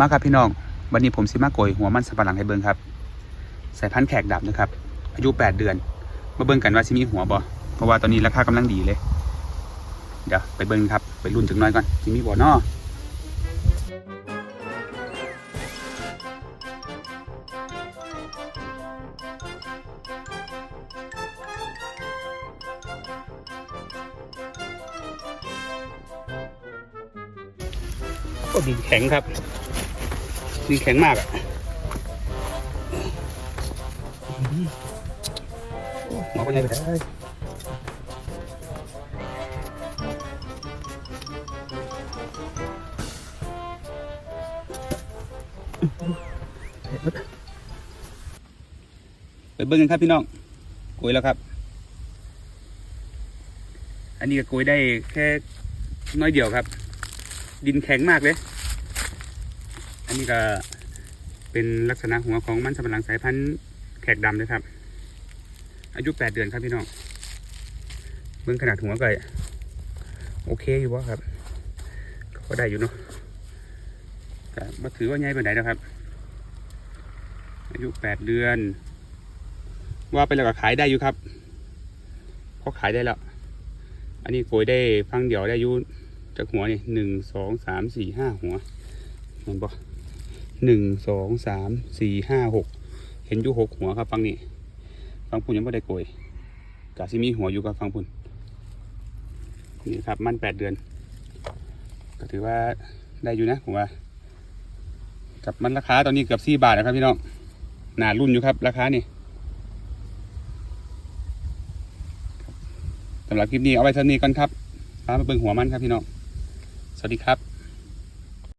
มาครับพี่น้อง วันนี้ผมสิมาโกยหัวมันสับปะหลังให้เบิ่งครับ สายพันธุ์แขกดำนะครับ อายุ 8 เดือน มาเบิ่งกันว่าสิมีหัวบ่เพราะว่าตอนนี้ราคากำลังดีเลย เดี๋ยวไปเบิ่งครับ ไปรุ่นจักหน้อยก่อนสิมีบ่นอโอ้ดินแข็งครับ ดินแข็งมากอะโอ้หัวเป็นไงไปได้ไปเบิ่งกันครับพี่น้องโกยแล้วครับ อันนี้ก็โกยได้แค่น้อยเดียวครับ ดินแข็งมากเลย อันนี้ก็เป็นลักษณะหัวของมันสำปะหลังสายพันธุ์แขกดำเลยครับ อายุแปดเดือนครับพี่น้องเบิ่งขนาดหัวก็โอเคอยู่วะครับ ก็ได้อยู่เนาะแต่มาถือว่าใหญ่ปานใดนะครับ อายุแปดเดือน ว่าไปแล้วก็ขายได้อยู่ครับเพราะขายได้แล้ว อันนี้โกยได้ฟังเดียวได้อยุจากหัวนี่หนึ่งสองสามสี่ห้าหัวเห็นปะ หนึ่งสองสามสี่ห้าหกเห็นอยู่หกหัวครับฟังนี่ฟังพุ่นยังไม่ได้โกยกะซิมีหัวอยู่กับฟังพุ่นนี่ครับมันแปดเดือน ก็ถือว่าได้อยู่นะผมว่ากับมันราคาตอนนี้เกือบสี่บาทนะครับพี่น้องหนารุ่นอยู่ครับ ราคานี่สำหรับคลิปนี้เอาไว้เท่านี้ก่อนครับพามาเบิ่งหัวมันครับพี่น้อง สวัสดีครับ